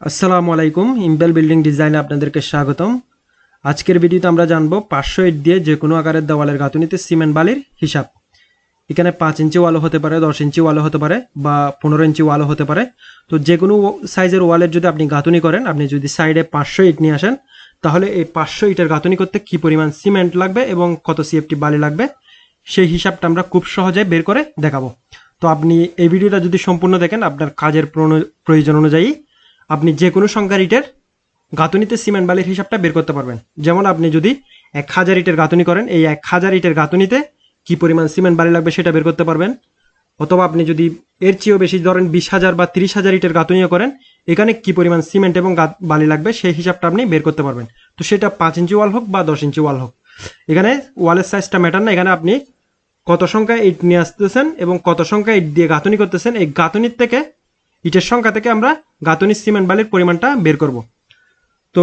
আসসালামু আলাইকুম impel building ডিজাইনে আপনাদেরকে স্বাগতম। আজকের ভিডিওতে আমরা জানব পাঁচশো ইট দিয়ে যে কোনো আকারের দেওয়ালের গাঁথুনিতে সিমেন্ট বালির হিসাব। এখানে পাঁচ ইঞ্চি ওয়ালও হতে পারে, দশ ইঞ্চি ওয়ালও হতে পারে বা পনেরো ইঞ্চি ওয়ালও হতে পারে। তো যে কোনো সাইজের ওয়ালের যদি আপনি গাঁথুনি করেন, আপনি যদি সাইডে পাঁচশো ইট নিয়ে আসেন, তাহলে এই পাঁচশো ইটের গাঁথুনি করতে কি পরিমাণ সিমেন্ট লাগবে এবং কত সিএফটি বালি লাগবে, সেই হিসাবটা আমরা খুব সহজে বের করে দেখাবো। তো আপনি এই ভিডিওটা যদি সম্পূর্ণ দেখেন, আপনার কাজের প্রয়োজন অনুযায়ী আপনি যে কোনো সংখ্যার ইটের গাঁথুনিতে সিমেন্ট বালির হিসাবটা বের করতে পারবেন। যেমন আপনি যদি এক হাজার ইটের গাঁথুনি করেন, এই এক হাজার ইটের গাঁথুনিতে কি পরিমাণ সিমেন্ট বালি লাগবে সেটা বের করতে পারবেন। অথবা আপনি যদি এর চেয়েও বেশি ধরেন বিশ হাজার বা তিরিশ হাজার ইটের গাঁথুনিও করেন, এখানে কি পরিমাণ সিমেন্ট এবং বালি লাগবে সেই হিসাবটা আপনি বের করতে পারবেন। তো সেটা পাঁচ ইঞ্চি ওয়াল হোক বা দশ ইঞ্চি ওয়াল হোক। এখানে ওয়ালের সাইজটা ম্যাটার না, এখানে আপনি কত সংখ্যা ইট নিয়ে আসতেছেন এবং কত সংখ্যা ইট দিয়ে গাঁথুনি করতেছেন, এই গাঁথুনির থেকে ইটের সংখ্যা থেকে আমরা গাঁথুনির সিমেন্ট বালির পরিমাণটা বের করব। তো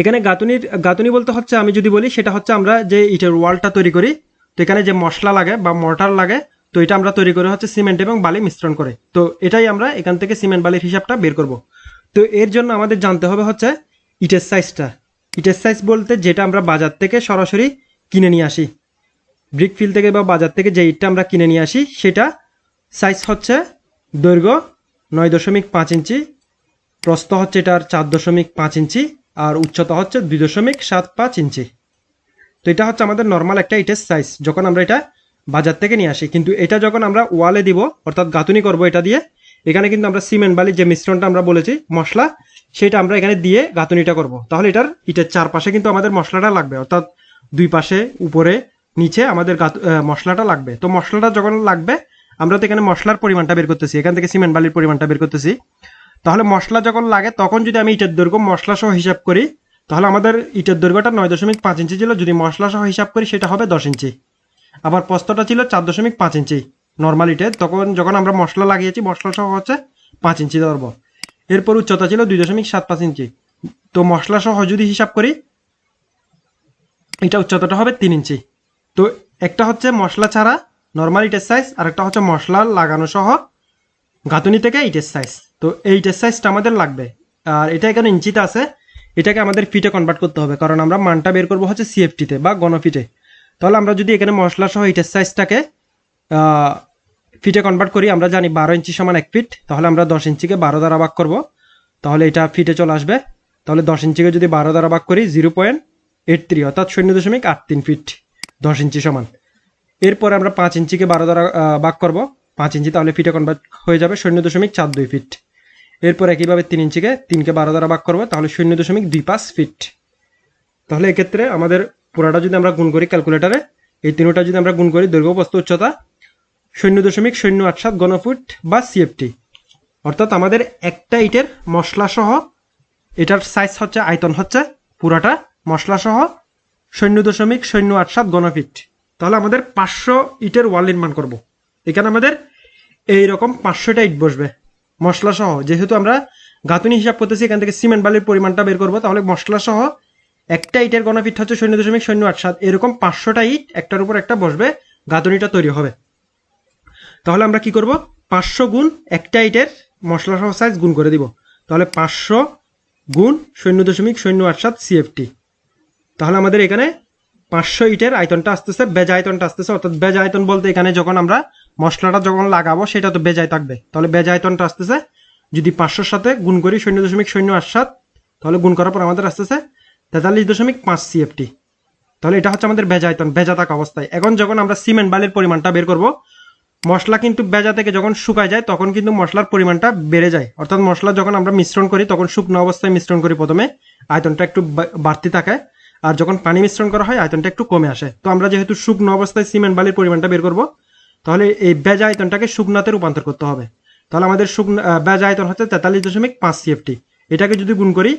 এখানে গাঁথুনির, গাঁথুনি বলতে হচ্ছে, আমি যদি বলি, সেটা হচ্ছে আমরা যে ইটের ওয়ালটা তৈরি করি, তো এখানে যে মশলা লাগে বা মর্টার লাগে, তো এটা আমরা তৈরি করে হচ্ছে সিমেন্ট এবং বালি মিশ্রণ করে। তো এটাই আমরা এখান থেকে সিমেন্ট বালির হিসাবটা বের করব। তো এর জন্য আমাদের জানতে হবে হচ্ছে ইটের সাইজটা ইটের সাইজ বলতে যেটা আমরা বাজার থেকে সরাসরি কিনে নিয়ে আসি। ব্রিক ফিল থেকে বা বাজার থেকে যে ইটটা আমরা কিনে নিয়ে আসি, সেটা সাইজ হচ্ছে দৈর্ঘ্য নয় দশমিক পাঁচ ইঞ্চি, প্রস্থ হচ্ছে এটার চার দশমিক পাঁচ ইঞ্চি আর উচ্চতা হচ্ছে দুই দশমিক সাত পাঁচ ইঞ্চি। তো এটা হচ্ছে আমাদের নর্মাল একটা ইটের সাইজ যখন আমরা এটা বাজার থেকে নিয়ে আসি। কিন্তু এটা যখন আমরা ওয়ালে দিব, অর্থাৎ গাঁথুনি করব এটা দিয়ে, এখানে কিন্তু আমরা সিমেন্ট বালির যে মিশ্রণটা আমরা বলেছি, মশলা, সেটা আমরা এখানে দিয়ে গাঁথুনিটা করব। তাহলে এটার ইটের চারপাশে কিন্তু আমাদের মশলাটা লাগবে, অর্থাৎ দুই পাশে, উপরে, নিচে আমাদের মশলাটা লাগবে। তো মশলাটা যখন লাগবে আমরা তো এখানে মশলার পরিমাণটা বের করতেছি, এখান থেকে সিমেন্ট বালির পরিমাণটা বের করতেছি। তাহলে মশলা যখন লাগে, তখন যদি আমি ইটের দৈর্ঘ্য মশলা সহ হিসাব করি, তাহলে আমাদের ইটের দৈর্ঘ্যটা নয় দশমিক পাঁচ ইঞ্চি ছিল, যদি মশলা সহ হিসাব করি, সেটা হবে দশ ইঞ্চি। আবার প্রস্তটা ছিল চার দশমিক পাঁচ ইঞ্চি নর্মাল ইটে তখন যখন আমরা মশলা লাগিয়েছি মশলা সহ হচ্ছে পাঁচ ইঞ্চি ধরবো এরপর উচ্চতা ছিল দুই দশমিক সাত পাঁচ ইঞ্চি। তো মশলা সহ যদি হিসাব করি, এটা উচ্চতাটা হবে তিন ইঞ্চি। তো একটা হচ্ছে মশলা ছাড়া নর্মাল ইটের সাইজ আর একটা হচ্ছে মশলা লাগানো সহ গাঁথুনি থেকে ইটের সাইজ তো এই ইটের সাইজটা আমাদের লাগবে। আর এটা এখানে ইঞ্চিতে আছে। এটাকে আমাদের ফিটে কনভার্ট করতে হবে। কারণ আমরা মানটা বের করব হচ্ছে সিএফটিতে বা গণফিটে। তাহলে আমরা যদি এখানে মশলা সহ ইটের সাইজটাকে ফিটে কনভার্ট করি, আমরা জানি বারো ইঞ্চি সমান এক ফিট তাহলে আমরা দশ ইঞ্চিকে বারো দ্বারা ভাগ করব। তাহলে এটা ফিটে চলে আসবে। তাহলে দশ ইঞ্চিকে যদি বারো দ্বারা ভাগ করি জিরো পয়েন্ট এইট থ্রি অর্থাৎ শূন্য দশমিক আট তিন ফিট দশ ইঞ্চি সমান। এরপরে আমরা পাঁচ ইঞ্চিকে বারো দ্বারা ভাগ করব। পাঁচ ইঞ্চি তাহলে ফিটে কনভার্ট হয়ে যাবে শূন্য দশমিক চার দুই ফিট। এরপর একইভাবে তিন ইঞ্চিকে তিনকে বারো দ্বারা ভাগ করব, তাহলে শূন্য দশমিক দুই পাঁচ ফিট। তাহলে এক্ষেত্রে আমাদের পুরাটা যদি আমরা গুণ করি ক্যালকুলেটারে, এই তিনটা যদি আমরা গুণ করি দৈর্ঘ্য, বস্তু, উচ্চতা, শূন্য দশমিক শূন্য আট সাত গণফুট বা সিএফটি অর্থাৎ আমাদের একটা ইটের মশলা সহ এটার সাইজ হচ্ছে, আয়তন হচ্ছে পুরাটা মশলা সহ শূন্য দশমিক শূন্য আট সাত গণফিট তাহলে আমাদের পাঁচশো ইটের ওয়াল নির্মাণ করব। এখানে আমাদের এই রকম পাঁচশোটা ইট বসবে মশলা সহ যেহেতু আমরা গাঁথুনি হিসাব করতেছি, এখান থেকে সিমেন্ট বালির পরিমাণটা বের করব, তাহলে মশলা সহ একটা ইটের গণফিট হচ্ছে শূন্য দশমিক শূন্য আট সাত। এরকম পাঁচশোটা ইট একটার উপর একটা বসবে, গাঁথুনিটা তৈরি হবে। তাহলে আমরা কি করব? পাঁচশো গুণ একটা ইটের মশলা সহ সাইজ গুণ করে দিব। তাহলে পাঁচশো গুণ শূন্য দশমিক শূন্য আট সাত সিএফটি তাহলে আমাদের এখানে পাঁচশো ইটের আয়তনটা আসতেছে, বেজ আয়তনটা আসতেছে, অর্থাৎ বেজ আয়তন বলতে এখানে যখন আমরা মশলাটা যখন লাগাবো, সেটা তো বেজায় থাকবে। তাহলে বেজ আয়তনটা আসতেছে, যদি পাঁচশোর সাথে গুণ করি শূন্য দশমিক শূন্য আট সাত, তাহলে গুণ করার পর আমাদের আসতেছে তেতাল্লিশ দশমিক পাঁচ সিএফটি তাহলে এটা হচ্ছে আমাদের বেজা আয়তন বেজা থাকা অবস্থায়। এখন যখন আমরা সিমেন্ট বালির পরিমাণটা বের করব, মশলা কিন্তু বেজা থেকে যখন শুকায় যায়, তখন কিন্তু মশলার পরিমাণটা বেড়ে যায়। অর্থাৎ মশলা যখন আমরা মিশ্রণ করি, তখন শুকনো অবস্থায় মিশ্রণ করি প্রথমে, আয়তনটা একটু বাড়তি থাকে। আর যখন পানি মিশ্রণ করা হয় আয়তনটা একটু কমে আসে। তো আমরা যেহেতু শুকনো অবস্থায় সিমেন্ট বালির পরিমাণটা বের করব তাহলে এই বেজা আয়তনটাকে শুকনাতে রূপান্তর করতে হবে। তাহলে আমাদের শুকনো বেজা আয়তন হচ্ছে তেতাল্লিশ দশমিক পাঁচ সিএফটি এটাকে যদি গুণ করি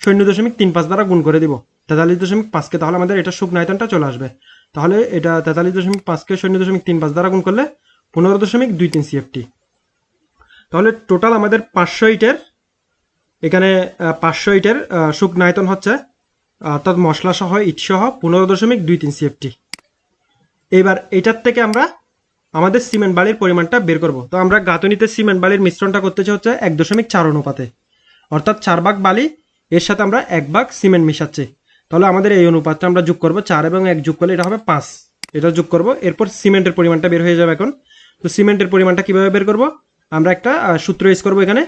শূন্য দশমিক তিন পাঁচ দ্বারা গুণ করে দিব। তেতাল্লিশ দশমিক পাঁচকে তাহলে আমাদের এটা শুকনো আয়তনটা চলে আসবে। তাহলে এটা তেতাল্লিশ দশমিক পাঁচকে শূন্য দশমিক তিন পাঁচ দ্বারা গুণ করলে পনেরো দশমিক দুই তিন সিএফটি তাহলে টোটাল আমাদের পাঁচশো ইটের এখানে পাঁচশো ইটের আহ, শুকনো আয়তন হচ্ছে অর্থাৎ মশলা সহ ইট সহ পনেরো দশমিক দুই তিন সিএফটি। এবার এটার থেকে আমরা আমাদের সিমেন্ট বালির পরিমাণটা বের করব। তো আমরা গাঁথনিতে সিমেন্ট বালির মিশ্রণটা করতেছি হচ্ছে এক দশমিক চার অনুপাতে। অর্থাৎ চার ভাগ বালি, এর সাথে আমরা এক ভাগ সিমেন্ট মিশাচ্ছি। তাহলে আমাদের এই অনুপাতটা আমরা যোগ করব চার এবং এক যোগ করলে এটা হবে পাঁচ। এটা যোগ করব, এরপর সিমেন্টের পরিমাণটা বের হয়ে যাবে এখন। তো সিমেন্টের পরিমাণটা কীভাবে বের করব? আমরা একটা সূত্র ইউজ করব এখানে।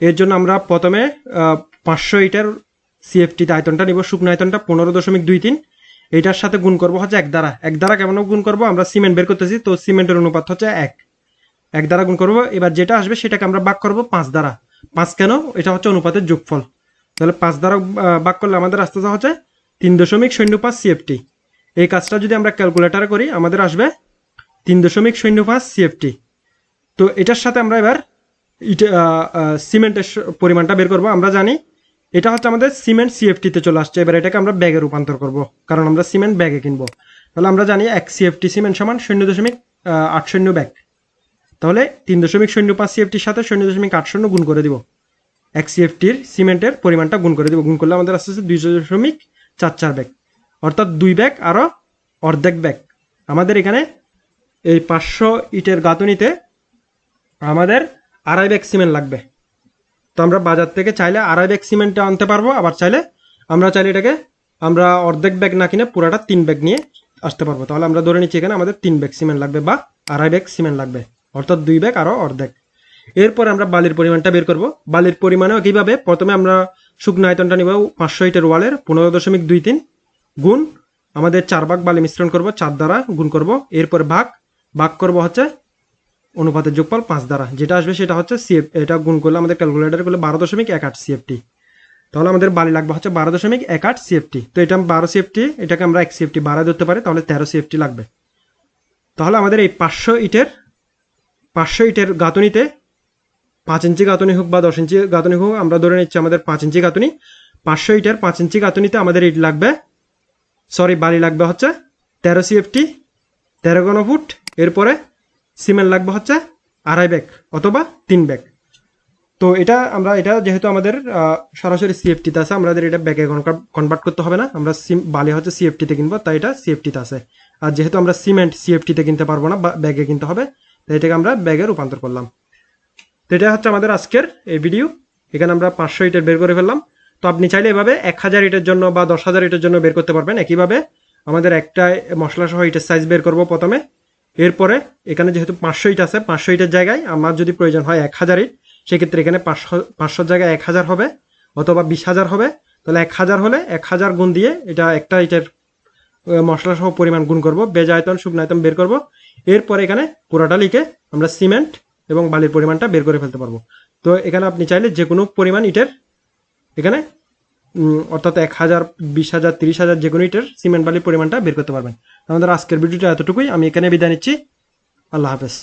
এর জন্য আমরা প্রথমে পাঁচশো ইটার সিএফটিতে আয়তনটা নিব, শুকনো আয়তনটা পনেরো দশমিক দুই তিন। এটার সাথে গুণ করব হচ্ছে এক দ্বারা। এক দ্বারা কেমন গুণ করব? আমরা সিমেন্ট বের করতেছি, তো সিমেন্টের অনুপাত হচ্ছে এক। এক দ্বারা গুণ করব, এবার যেটা আসবে সেটাকে আমরা ভাগ করব পাঁচ দ্বারা। পাঁচ কেন? এটা হচ্ছে অনুপাতের যোগফল। তাহলে পাঁচ দ্বারা ভাগ করলে আমাদের আসতে হচ্ছে তিন দশমিক শূন্য পাঁচ সিএফটি এই কাজটা যদি আমরা ক্যালকুলেটারে করি, আমাদের আসবে তিন দশমিক শূন্য পাঁচ সিএফটি তো এটার সাথে আমরা এবার ইটা সিমেন্টের পরিমাণটা বের করব। আমরা জানি এটা হচ্ছে আমাদের সিমেন্ট সিএফটিতে চলে আসছে। এবার এটাকে আমরা ব্যাগে রূপান্তর করব, কারণ আমরা সিমেন্ট ব্যাগে কিনবো। তাহলে আমরা জানি এক সিএফটি সিমেন্ট সমান শূন্য দশমিক আট শূন্য ব্যাগ। তাহলে তিন দশমিক শূন্য পাঁচ সিএফটির সাথে শূন্য দশমিক আট শূন্য গুণ করে দিব। এক সিএফটির সিমেন্টের পরিমাণটা গুণ করে দিব। গুণ করলে আমাদের আসতে আসতে দুই দশমিক চার চার ব্যাগ। অর্থাৎ দুই ব্যাগ আরও অর্ধেক ব্যাগ। আমাদের এখানে এই পাঁচশো ইটের গাঁথনিতে আমাদের আড়াই ব্যাগ সিমেন্ট লাগবে। তো আমরা বাজার থেকে চাইলে আড়াই ব্যাগ সিমেন্টটা আনতে পারব, আবার চাইলে আমরা চাইলে এটাকে, আমরা অর্ধেক ব্যাগ না কিনে পুরাটা তিন ব্যাগ নিয়ে আসতে পারব। তাহলে আমরা ধরে নিচ্ছি এখানে আমাদের তিন ব্যাগ সিমেন্ট লাগবে বা আড়াই ব্যাগ সিমেন্ট লাগবে, অর্থাৎ দুই ব্যাগ আরও অর্ধেক। এরপর আমরা বালির পরিমাণটা বের করব। বালির পরিমাণেও কীভাবে? প্রথমে আমরা শুকনো আয়তনটা নিব পাঁচশো ইটের ওয়ালের পনেরো দশমিক দুই তিন গুণ আমাদের চার ভাগ বালি মিশ্রণ করব, চার দ্বারা গুণ করব। এরপর ভাগ ভাগ করব হচ্ছে অনুপাতের যোগফল পাঁচ দ্বারা। যেটা আসবে সেটা হচ্ছে সিএফ এটা গুণ করলে আমাদের ক্যালকুলেটার করলে বারো দশমিক এক আট সিএফটি তাহলে আমাদের বালি লাগবে হচ্ছে বারো দশমিক এক আট সিএফটি তো এটা বারো সিএফটি এটাকে আমরা এক সিএফটি বাড়ায় ধরতে পারি, তাহলে তেরো সিএফটি লাগবে। তাহলে আমাদের এই পাঁচশো ইটের পাঁচশো ইটের গাঁথনিতে পাঁচ ইঞ্চি গাঁথনি হোক বা দশ ইঞ্চি গাঁথনি হোক, আমরা ধরে নিচ্ছি আমাদের পাঁচ ইঞ্চি গাঁথনি। পাঁচশো ইটের পাঁচ ইঞ্চি গাঁথনিতে আমাদের ইট লাগবে সরি বালি লাগবে হচ্ছে তেরো সিএফটি তেরো ঘনফুট, এরপরে সিমেন্ট লাগবে হচ্ছে আড়াই ব্যাগ অথবা তিন ব্যাগ। তো এটা আমরা, এটা যেহেতু আমাদের সরাসরি সিএফটিতে আছে, আমাদের এটা ব্যাগে কনভার্ট করতে হবে না। আমরা সিম বালি হচ্ছে সিএফটিতে কিনবো, তাই এটা সিএফটিতে আছে। আর যেহেতু আমরা সিমেন্ট সিএফটিতে কিনতে পারব না ব্যাগে কিনতে হবে, তাই এটাকে আমরা ব্যাগে রূপান্তর করলাম। তো এটা হচ্ছে আমাদের আজকের এই ভিডিও এখানে আমরা পাঁচশো ইটের বের করে ফেললাম। তো আপনি চাইলে এভাবে এক হাজার ইটের জন্য বা দশ হাজার ইটের জন্য বের করতে পারবেন। একইভাবে আমাদের একটা মশলা সহ ইটের সাইজ বের করব প্রথমে। এরপরে এখানে যেহেতু পাঁচশো ইট আছে, পাঁচশো ইটের জায়গায় আমার যদি প্রয়োজন হয় এক হাজার ইট, সেক্ষেত্রে এখানে পাঁচশো, পাঁচশোর জায়গায় এক হাজার হবে অথবা বিশ হাজার হবে। তাহলে এক হাজার হলে এক হাজার গুণ দিয়ে এটা একটা ইটের মশলা সহ পরিমাণ গুণ করব। বেজ আয়তন, শুকনো আয়তন বের করব। এরপরে এখানে পুরোটা লিখে আমরা সিমেন্ট এবং বালির পরিমাণটা বের করে ফেলতে পারব। তো এখানে আপনি চাইলে যে কোনো পরিমাণ ইটের, এখানে অর্থাৎ এক হাজার, বিশ হাজার, তিরিশ হাজার যে কোনো ইটের সিমেন্ট বালির পরিমাণটা বের করতে পারবেন। আমাদের আজকের ভিডিওটা এতটুকুই। আমি এখানে বিদায় নিচ্ছি। আল্লাহ হাফেজ।